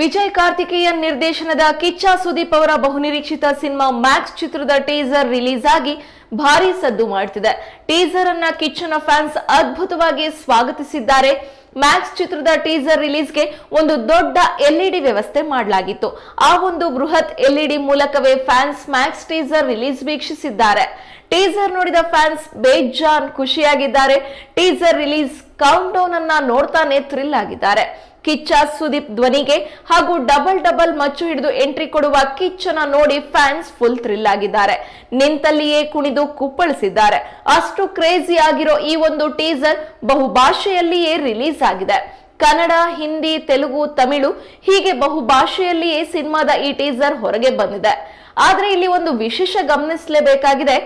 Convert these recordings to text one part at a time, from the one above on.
ವಿಜಯ್ ಕಾರ್ತಿಕೇಯನ್ ನಿರ್ದೇಶನದ ಕಿಚ್ಚ ಸುದೀಪ್ ಅವರ ಬಹುನಿರೀಕ್ಷಿತ ಸಿನಿಮಾ ಮ್ಯಾಕ್ಸ್ ಚಿತ್ರದ ಟೀಸರ್ ರಿಲೀಸ್ ಆಗಿ ಭಾರಿ ಸದ್ದು ಮಾಡ್ತಿದೆ. ಟೀಸರ್ ಅನ್ನ ಕಿಚ್ಚನ ಫ್ಯಾನ್ಸ್ ಅದ್ಭುತವಾಗಿ ಸ್ವಾಗತಿಸಿದ್ದಾರೆ. ಮ್ಯಾಕ್ಸ್ ಚಿತ್ರದ ಟೀಸರ್ ರಿಲೀಸ್ಗೆ ಒಂದು ದೊಡ್ಡ ಎಲ್ಇಡಿ ವ್ಯವಸ್ಥೆ ಮಾಡಲಾಗಿತ್ತು. ಆ ಒಂದು ಬೃಹತ್ ಎಲ್ಇಡಿ ಮೂಲಕವೇ ಫ್ಯಾನ್ಸ್ ಮ್ಯಾಕ್ಸ್ ಟೀಸರ್ ರಿಲೀಸ್ ವೀಕ್ಷಿಸಿದ್ದಾರೆ. ಟೀಸರ್ ನೋಡಿದ ಫ್ಯಾನ್ಸ್ ಬೇಜಾನ್ ಖುಷಿಯಾಗಿದ್ದಾರೆ. ಟೀಸರ್ ರಿಲೀಸ್ ಕೌಂಟ್ ಡೌನ್ ಅನ್ನ ನೋಡ್ತಾನೆ ಥ್ರಿಲ್ ಆಗಿದ್ದಾರೆ. ಕಿಚ್ಚ ಸುದೀಪ್ ಧ್ವನಿಗೆ ಹಾಗೂ ಡಬಲ್ ಡಬಲ್ ಮಚ್ಚು ಹಿಡಿದು ಎಂಟ್ರಿ ಕೊಡುವ ಕಿಚ್ಚನ ನೋಡಿ ಫ್ಯಾನ್ಸ್ ಫುಲ್ ಥ್ರಿಲ್ ಆಗಿದ್ದಾರೆ. ನಿಂತಲ್ಲಿಯೇ ಕುಣಿದು ಕುಪ್ಪಳಿಸಿದ್ದಾರೆ. ಅಷ್ಟು ಕ್ರೇಜಿ ಆಗಿರೋ ಈ ಒಂದು ಟೀಸರ್ ಬಹುಭಾಷೆಯಲ್ಲಿಯೇ ರಿಲೀಸ್ ಆಗಿದೆ. ಕನ್ನಡ, ಹಿಂದಿ, ತೆಲುಗು, ತಮಿಳು ಹೀಗೆ ಬಹುಭಾಷೆಯಲ್ಲಿಯೇ ಸಿನಿಮಾದ ಈ ಟೀಸರ್ ಹೊರಗೆ ಬಂದಿದೆ. ಆದ್ರೆ ಇಲ್ಲಿ ಒಂದು ವಿಶೇಷ ಗಮನಿಸಲೇಬೇಕಾಗಿದೆ.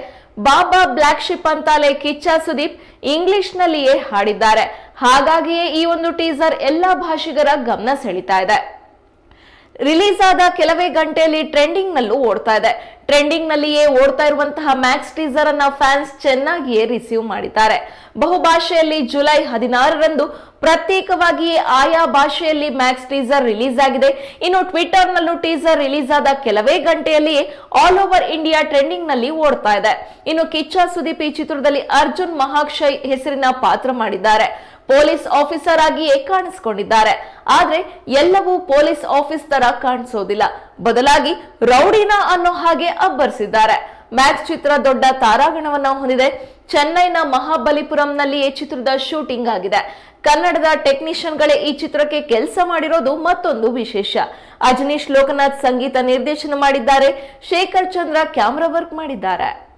ಬಾಬಾ ಬ್ಲ್ಯಾಕ್ ಶಿಪ್ ಅಂತಾಲೆ ಕಿಚ್ಚ ಸುದೀಪ್ ಇಂಗ್ಲಿಷ್ನಲ್ಲಿಯೇ ಹಾಡಿದ್ದಾರೆ. ಹಾಗಾಗಿಯೇ ಈ ಒಂದು ಟೀಸರ್ ಎಲ್ಲ ಭಾಷಿಗರ ಗಮನ ಸೆಳೀತಾ ಇದೆ. ರಿಲೀಸ್ ಆದ ಕೆಲವೇ ಗಂಟೆಯಲ್ಲಿ ಟ್ರೆಂಡಿಂಗ್ ನಲ್ಲೂ ಓಡ್ತಾ ಇದೆ. ಟ್ರೆಂಡಿಂಗ್ ನಲ್ಲಿಯೇ ಓಡ್ತಾ ಇರುವಂತಹ ಮ್ಯಾಕ್ಸ್ ಟೀಸರ್ ಅನ್ನ ಫ್ಯಾನ್ಸ್ ಚೆನ್ನಾಗಿಯೇ ರಿಸೀವ್ ಮಾಡಿದ್ದಾರೆ. ಬಹುಭಾಷೆಯಲ್ಲಿ ಜುಲೈ ಹದಿನಾರರಂದು ಪ್ರತ್ಯೇಕವಾಗಿಯೇ ಆಯಾ ಭಾಷೆಯಲ್ಲಿ ಮ್ಯಾಕ್ಸ್ ಟೀಸರ್ ರಿಲೀಸ್ ಆಗಿದೆ. ಇನ್ನು ಟ್ವಿಟರ್ ನಲ್ಲೂ ಟೀಸರ್ ರಿಲೀಸ್ ಆದ ಕೆಲವೇ ಗಂಟೆಯಲ್ಲಿಯೇ ಆಲ್ ಓವರ್ ಇಂಡಿಯಾ ಟ್ರೆಂಡಿಂಗ್ನಲ್ಲಿ ಓಡ್ತಾ ಇದೆ. ಇನ್ನು ಕಿಚ್ಚ ಸುದೀಪ್ ಈ ಚಿತ್ರದಲ್ಲಿ ಅರ್ಜುನ್ ಮಹಾಕ್ಷಯ್ ಹೆಸರಿನ ಪಾತ್ರ ಮಾಡಿದ್ದಾರೆ. ಪೊಲೀಸ್ ಆಫೀಸರ್ ಆಗಿಯೇ ಕಾಣಿಸಿಕೊಂಡಿದ್ದಾರೆ. ಆದ್ರೆ ಎಲ್ಲವೂ ಪೊಲೀಸ್ ಆಫೀಸ್ ತರ ಕಾಣಿಸೋದಿಲ್ಲ. ಬದಲಾಗಿ ರೌಡಿನ ಅನ್ನೋ ಹಾಗೆ ಅಬ್ಬರಿಸಿದ್ದಾರೆ. ಮ್ಯಾಕ್ಸ್ ಚಿತ್ರ ದೊಡ್ಡ ತಾರಾಗಣವನ್ನ ಹೊಂದಿದೆ. ಚೆನ್ನೈನ ಮಹಾಬಲಿಪುರಂನಲ್ಲಿ ಈ ಚಿತ್ರದ ಶೂಟಿಂಗ್ ಆಗಿದೆ. ಕನ್ನಡದ ಟೆಕ್ನಿಷಿಯನ್ಗಳೇ ಈ ಚಿತ್ರಕ್ಕೆ ಕೆಲಸ ಮಾಡಿರೋದು ಮತ್ತೊಂದು ವಿಶೇಷ. ಅಜನೀಶ್ ಲೋಕನಾಥ್ ಸಂಗೀತ ನಿರ್ದೇಶನ ಮಾಡಿದ್ದಾರೆ. ಶೇಖರ್ ಚಂದ್ರ ಕ್ಯಾಮ್ರಾ ವರ್ಕ್ ಮಾಡಿದ್ದಾರೆ.